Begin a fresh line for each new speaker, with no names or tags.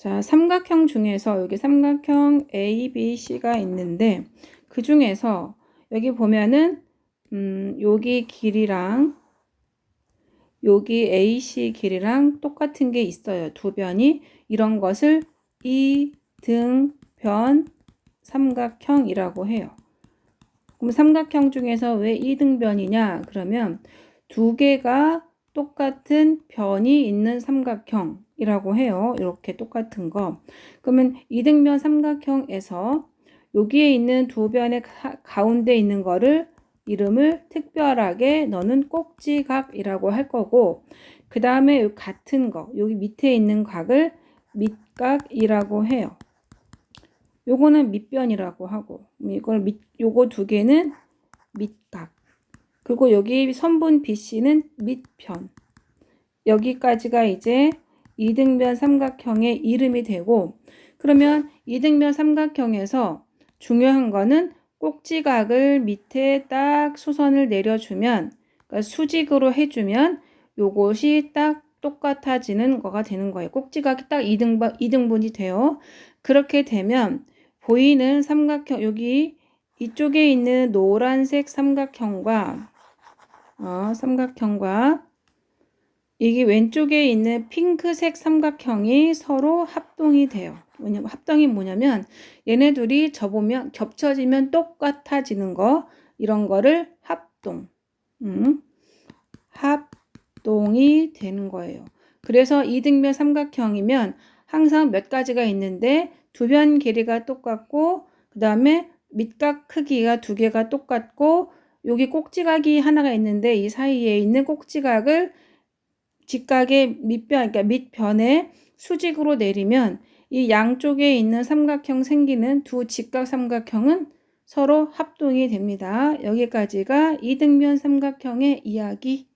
자, 삼각형 중에서 여기 삼각형 A, B, C가 있는데 그 중에서 여기 보면은 음, 여기 길이랑 여기 AC 길이랑 똑같은 게 있어요. 두 변이 이런 것을 이등변 삼각형이라고 해요. 그럼 삼각형 중에서 왜 이등변이냐? 그러면 두 개가 똑같은 변이 있는 삼각형 이라고 해요. 이렇게 똑같은 거. 그러면 이등변 삼각형에서 여기에 있는 두 변의 가, 가운데 있는 거를 이름을 특별하게 너는 꼭지각이라고 할 거고 그 다음에 같은 거 여기 밑에 있는 각을 밑각이라고 해요. 요거는 밑변이라고 하고 이걸 밑 요거 두 개는 밑각 그리고 여기 선분 BC는 밑편 여기까지가 이제 이등변 삼각형의 이름이 되고 그러면 이등변 삼각형에서 중요한 거는 꼭지각을 밑에 딱 수선을 내려주면 그러니까 수직으로 해주면 요것이 딱 똑같아지는 거가 되는 거예요. 꼭지각이 딱 2등분, 2등분이 돼요. 그렇게 되면 보이는 삼각형 여기 이쪽에 있는 노란색 삼각형과 어, 삼각형과 이게 왼쪽에 있는 핑크색 삼각형이 서로 합동이 돼요. 뭐냐면 합동이 뭐냐면 얘네 둘이 접으면 겹쳐지면 똑같아지는 거 이런 거를 합동. 음, 합동이 되는 거예요. 그래서 이등변 삼각형이면 항상 몇 가지가 있는데 두 변 길이가 똑같고 그 다음에 밑각 크기가 두 개가 똑같고 여기 꼭지각이 하나가 있는데 이 사이에 있는 꼭지각을 직각의 밑변, 그러니까 밑변에 수직으로 내리면 이 양쪽에 있는 삼각형 생기는 두 직각 삼각형은 서로 합동이 됩니다. 여기까지가 이등변 삼각형의 이야기입니다.